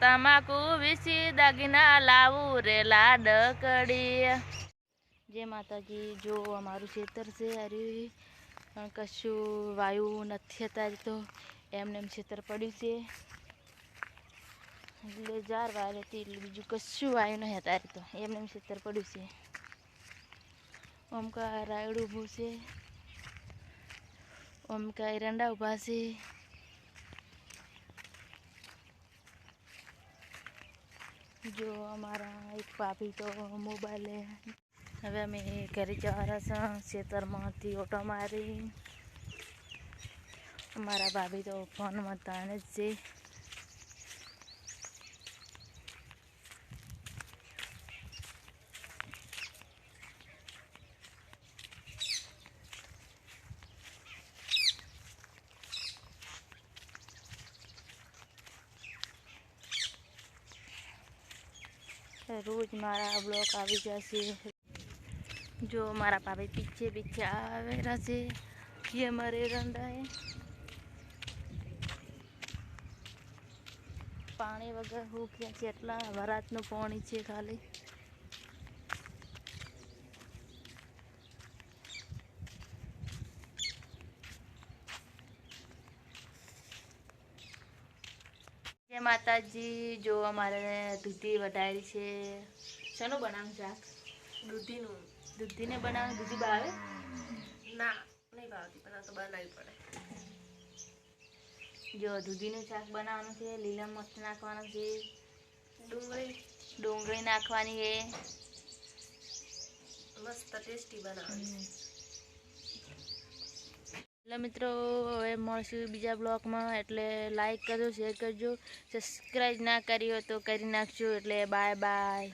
નાખું વીસી દાગીના લાવું રે લાડકડી. જે માતાજી, જો અમારું ખેતર છે, અરે પણ કશું વાયુ નથી અત્યારે તો એમને એમ ખેતર પડ્યું છે. એટલે જાર વાર હતી એટલે બીજું કશું વાયુ નહીં અત્યારે તો, એમને એમ ખેતર પડ્યું છે. ઓમકા રાયડું ઊભું છે ઓમકા એરંડા ઊભા છે જો અમારા એક ભાભી તો મોબાઈલે હવે અમે ઘરે જવાના છે ખેતરમાંથી ઓટો મારી. અમારા ભાભી તો ફોનમાં તાણે જ છે રોજ મારા બ્લોક આવી જશે જો મારા ભાભી પીછે પીછે આવેલા છે ये हमारे रंडा है પાણી વગર હું ક્યાં છે એટલા વરાતનું પાણી છે ખાલી જય માતાજી જો અમારે દૂધી વટાયેલી છે. શેનું બનાવું શાક? દૂધીનું. દૂધીને બનાવે? દૂધી ભાવે? ના નહીં ભાવતી પણ આ તો બનાવવી પડે. જો દૂધીનું શાક બનાવવાનું છે લીલા મરચ નાખવાનું છે. ડુંગળી. ડુંગળી નાખવાની છે. મસ્ત ટેસ્ટી બનાવવાની. મિત્રો, હવે મળશું બીજા બ્લોગમાં. એટલે લાઈક કરજો શેર કરજો. સબસ્ક્રાઈબ ના કરી હોય તો કરી નાખજો. એટલે બાય બાય